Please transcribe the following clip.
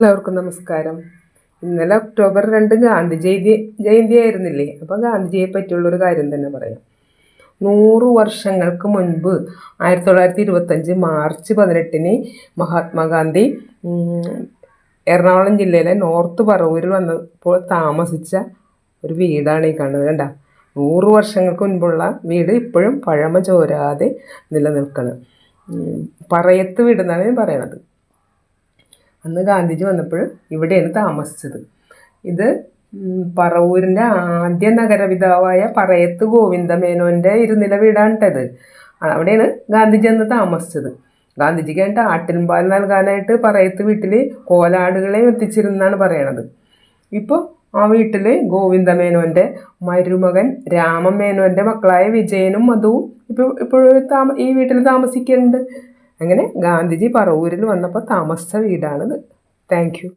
എല്ലാവർക്കും നമസ്കാരം. ഇന്നലെ ഒക്ടോബർ രണ്ട് ഗാന്ധി ജയന്തി ജയന്തി ആയിരുന്നില്ലേ? അപ്പോൾ ഗാന്ധിജിയെ പറ്റിയുള്ളൊരു കാര്യം തന്നെ പറയാം. നൂറ് വർഷങ്ങൾക്ക് മുൻപ് ആയിരത്തി തൊള്ളായിരത്തി ഇരുപത്തഞ്ച് മാർച്ച് പതിനെട്ടിന് മഹാത്മാഗാന്ധി എറണാകുളം ജില്ലയിലെ നോർത്ത് പറവൂരിൽ വന്നപ്പോൾ താമസിച്ച ഒരു വീടാണ് ഈ കാണുന്നത്. കണ്ട? നൂറ് വർഷങ്ങൾക്ക് മുൻപുള്ള വീട് ഇപ്പോഴും പഴമ ചോരാതെ നിലനിൽക്കണം. പറയത്ത് വീട് എന്നാണ് ഞാൻ പറയണത്. അന്ന് ഗാന്ധിജി വന്നപ്പോൾ ഇവിടെയാണ് താമസിച്ചത്. ഇത് പറവൂരിന്റെ ആദ്യ നഗരപിതാവായ പറയത്ത് ഗോവിന്ദമേനോന്റെ ഇരുനില വീടാണ് കേട്ടത് അവിടെയാണ് ഗാന്ധിജി അന്ന് താമസിച്ചത്. ഗാന്ധിജിക്ക് ആയിട്ട് ആട്ടിൻപാൽ നൽകാനായിട്ട് പറയത്ത് വീട്ടിൽ കോലാടുകളെ എത്തിച്ചിരുന്നാണ് പറയണത്. ഇപ്പോൾ ആ വീട്ടിൽ ഗോവിന്ദമേനോന്റെ മരുമകൻ രാമമേനോന്റെ മക്കളായ വിജയനും മധുവും ഇപ്പോൾ ഇപ്പോഴും താമ ഈ വീട്ടിൽ താമസിക്കുന്നുണ്ട്. അങ്ങനെ ഗാന്ധിജി പറവൂരിൽ വന്നപ്പോൾ താമസിച്ച വീടാണിത്. താങ്ക്